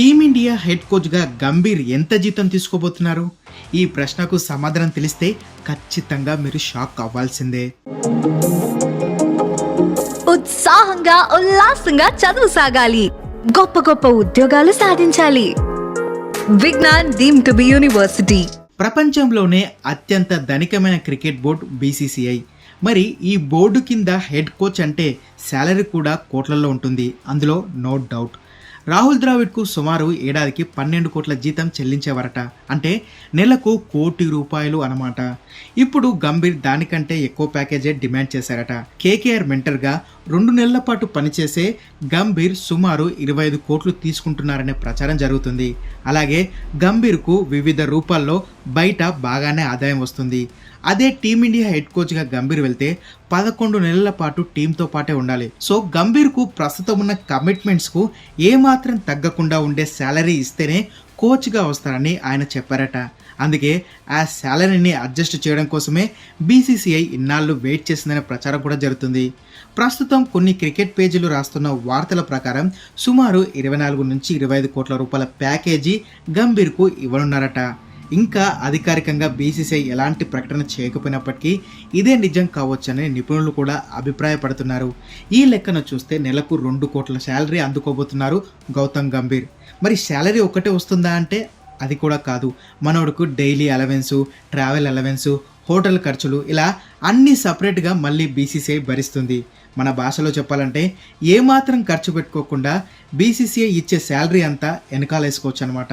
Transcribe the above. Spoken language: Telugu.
టీమిండియా హెడ్ కోచ్గా గంభీర్ ఎంత జీతం తీసుకోబోతున్నారు? ఈ ప్రశ్నకు సమాధానం తెలిస్తే ఖచ్చితంగా మీరు షాక్ అవ్వాల్సిందే. ఉత్సాహంగా ఉల్లాసంగా చదువు సాగాలి. గొప్ప గొప్ప ఉద్యోగాలు సాధించాలి. Vignan deem to be university. ప్రపంచంలోనే అత్యంత ధనికమైన క్రికెట్ బోర్డు బీసీసీఐ. మరి ఈ బోర్డు కింద హెడ్ కోచ్ అంటే శాలరీ కూడా కోట్లలో ఉంటుంది. అందులో నో డౌట్. రాహుల్ ద్రావిడ్కు సుమారు ఏడాదికి పన్నెండు కోట్ల జీతం చెల్లించేవారట. అంటే నెలకు కోటి రూపాయలు అన్నమాట. ఇప్పుడు గంభీర్ దానికంటే ఎక్కువ ప్యాకేజే డిమాండ్ చేశారట. కేకేఆర్ మెంటర్గా రెండు నెలల పాటు పనిచేసే గంభీర్ సుమారు ఇరవై ఐదు కోట్లు తీసుకుంటున్నారనే ప్రచారం జరుగుతుంది. అలాగే గంభీర్కు వివిధ రూపాల్లో బయట బాగానే ఆదాయం వస్తుంది. అదే టీమిండియా హెడ్ కోచ్గా గంభీర్ వెళ్తే పదకొండు నెలల పాటు టీంతో పాటే ఉండాలి. సో గంభీర్కు ప్రస్తుతం ఉన్న కమిట్మెంట్స్కు ఏమాత్రం తగ్గకుండా ఉండే శాలరీ ఇస్తేనే కోచ్గా వస్తారని ఆయన చెప్పారట. అందుకే ఆ శాలరీని అడ్జస్ట్ చేయడం కోసమే బీసీసీఐ ఇన్నాళ్ళు వెయిట్ చేసిందనే ప్రచారం కూడా జరుగుతుంది. ప్రస్తుతం కొన్ని క్రికెట్ పేజీలు రాస్తున్న వార్తల ప్రకారం సుమారు ఇరవై నాలుగు నుంచి ఇరవై ఐదు కోట్ల రూపాయల ప్యాకేజీ గంభీర్కు ఇవ్వనున్నారట. ఇంకా అధికారికంగా బీసీసీఐ ఎలాంటి ప్రకటన చేయకపోయినప్పటికీ ఇదే నిజం కావచ్చని నిపుణులు కూడా అభిప్రాయపడుతున్నారు. ఈ లెక్కన చూస్తే నెలకు రెండు కోట్ల శాలరీ అందుకోబోతున్నారు గౌతమ్ గంభీర్. మరి శాలరీ ఒకటే వస్తుందా అంటే? అది కూడా కాదు. మనోడుకు daily allowance travel allowance hotel ఖర్చులు ఇలా అన్నీ సపరేట్గా మళ్ళీ బీసీసీఐ భరిస్తుంది. మన భాషలో చెప్పాలంటే ఏమాత్రం ఖర్చు పెట్టుకోకుండా బీసీసీఐ ఇచ్చే శాలరీ అంతా వెనకాలేసుకోవచ్చు అనమాట